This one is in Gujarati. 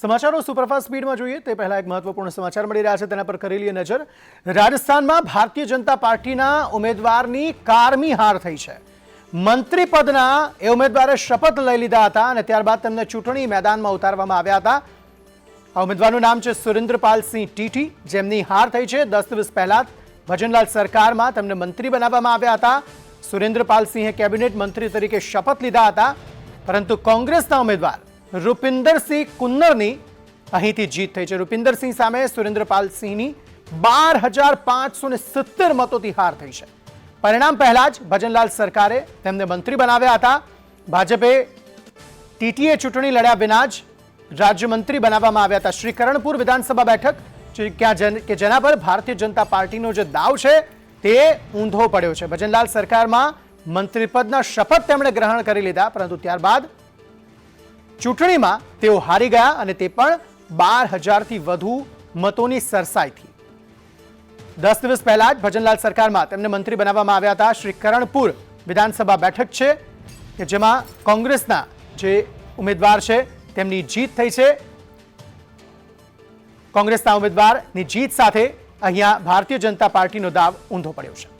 સમાચારો સુપરફાસ્ટ સ્પીડમાં જોઈએ તે પહેલાં એક મહત્વપૂર્ણ સમાચાર મળી રહ્યા છે, તેના પર કરેલી નજર. રાજસ્થાનમાં ભારતીય જનતા પાર્ટીના ઉમેદવારની કારમી હાર થઈ છે. મંત્રી પદના એ ઉમેદવારે શપથ લઈ લીધા હતા અને ત્યારબાદ તેમને ચૂંટણી મેદાનમાં ઉતારવામાં આવ્યા હતા. આ ઉમેદવારનું નામ છે સુરેન્દ્રપાલસિંહ ટીટી, જેમની હાર થઈ છે. દસ દિવસ પહેલા ભજનલાલ સરકારમાં તેમને મંત્રી બનાવવામાં આવ્યા હતા. સુરેન્દ્રપાલસિંહે કેબિનેટ મંત્રી તરીકે શપથ લીધા હતા, પરંતુ કોંગ્રેસના ઉમેદવાર રૂપિન્દરસિંહ કુન્નરની અહીંથી જીત થઈ છે. રૂપિન્દરસિંહ સામે સુરેન્દ્રપાલસિંહની બાર હજાર પાંચસો ને સિત્તેર મતોથી હાર થઈ છે. પરિણામ પહેલા જ ભજનલાલ સરકારે તેમને મંત્રી બનાવ્યા હતા. ભાજપે ટીટીએ ચૂંટણી લડ્યા વિના જ રાજ્યમંત્રી બનાવવામાં આવ્યા હતા. શ્રી કરણપુર વિધાનસભા બેઠક કે જેના પર ભારતીય જનતા પાર્ટીનો જે દાવ છે, તે ઊંધો પડ્યો છે. ભજનલાલ સરકારમાં મંત્રીપદના શપથ તેમણે ગ્રહણ કરી લીધા, પરંતુ ત્યારબાદ ચૂંટણીમાં તેઓ હારી ગયા અને તે પણ બાર હજારથી વધુ મતોની સરસાઈથી. દસ દિવસ પહેલા જ ભજનલાલ સરકારમાં તેમને મંત્રી બનાવવામાં આવ્યા હતા. શ્રી કરણપુર વિધાનસભા બેઠક છે કે જેમાં કોંગ્રેસના જે ઉમેદવાર છે તેમની જીત થઈ છે. કોંગ્રેસના ઉમેદવારની જીત સાથે અહીંયા ભારતીય જનતા પાર્ટીનો દાવ ઊંધો પડ્યો છે.